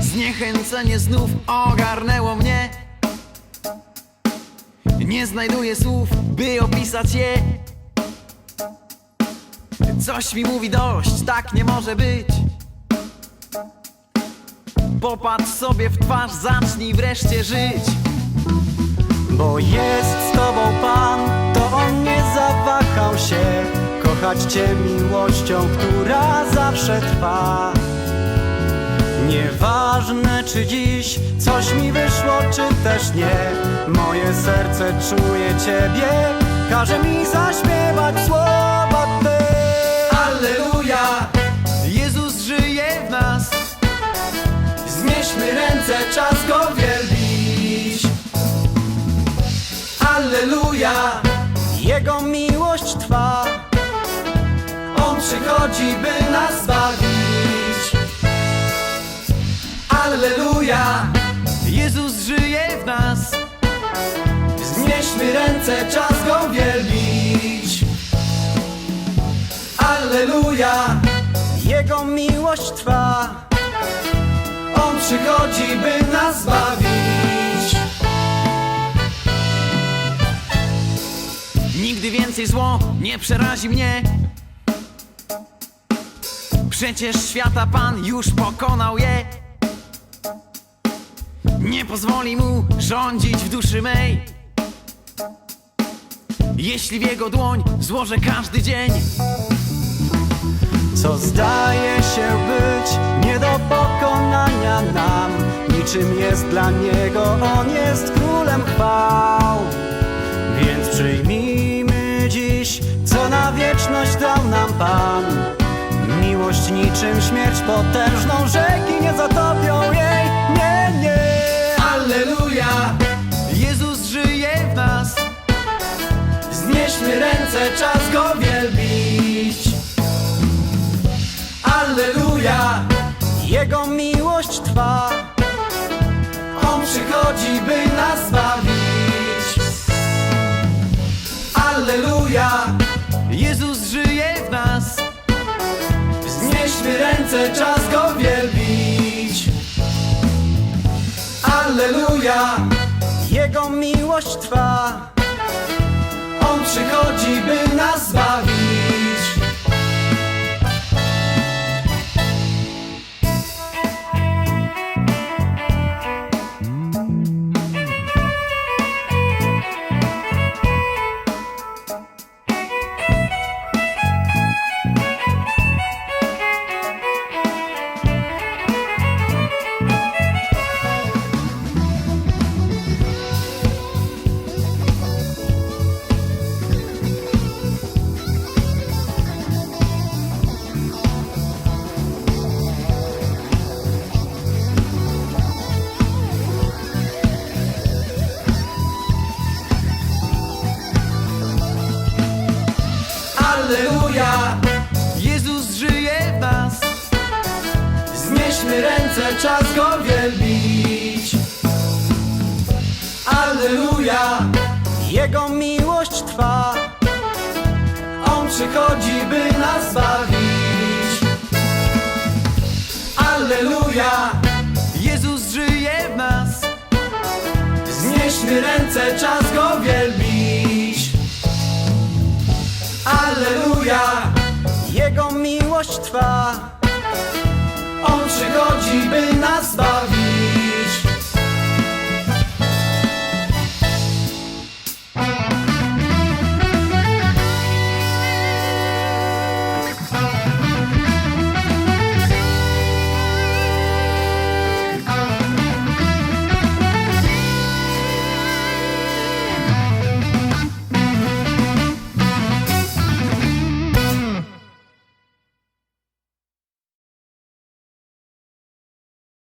Zniechęcenie znów ogarnęło mnie Nie znajduję słów, by opisać je. Coś mi mówi dość, tak nie może być. Popatrz sobie w twarz, zacznij wreszcie żyć. Bo jest z tobą Pan, to On nie zawahał się Kochać Cię miłością, która zawsze trwa Nieważne czy dziś coś mi wyszło, czy też nie. Moje serce czuje Ciebie, każe mi zaśpiewać słowa Te Alleluja! Jezus żyje w nas. Znieśmy ręce, czas go wielbić. Alleluja! Jego miłość trwa. On przychodzi, by nas zbawić Alleluja! Jezus żyje w nas. Znieśmy ręce, czas go wielbić Alleluja! Jego miłość trwa. On przychodzi, by nas zbawić. Nigdy więcej zło nie przerazi mnie. Przecież świata Pan już pokonał je Nie pozwoli mu rządzić w duszy mej. Jeśli w jego dłoń złożę każdy dzień. Co zdaje się być nie do pokonania nam Niczym jest dla Niego, On jest królem chwał. Więc przyjmijmy dziś, co na wieczność dał nam Pan. Miłość niczym śmierć potężną, rzeki nie zatopią jej czas go wielbić Alleluja! Jego miłość trwa On przychodzi, by nas zbawić Alleluja! Jezus żyje w nas Znieśmy ręce, czas go wielbić Alleluja! Jego miłość trwa On przychodzi, by nas zbawić go wielbić. Alleluja! Jego miłość trwa. On przychodzi, by nas bawić. Alleluja! Jezus żyje w nas. Znieśmy ręce, czas go wielbić. Alleluja! Jego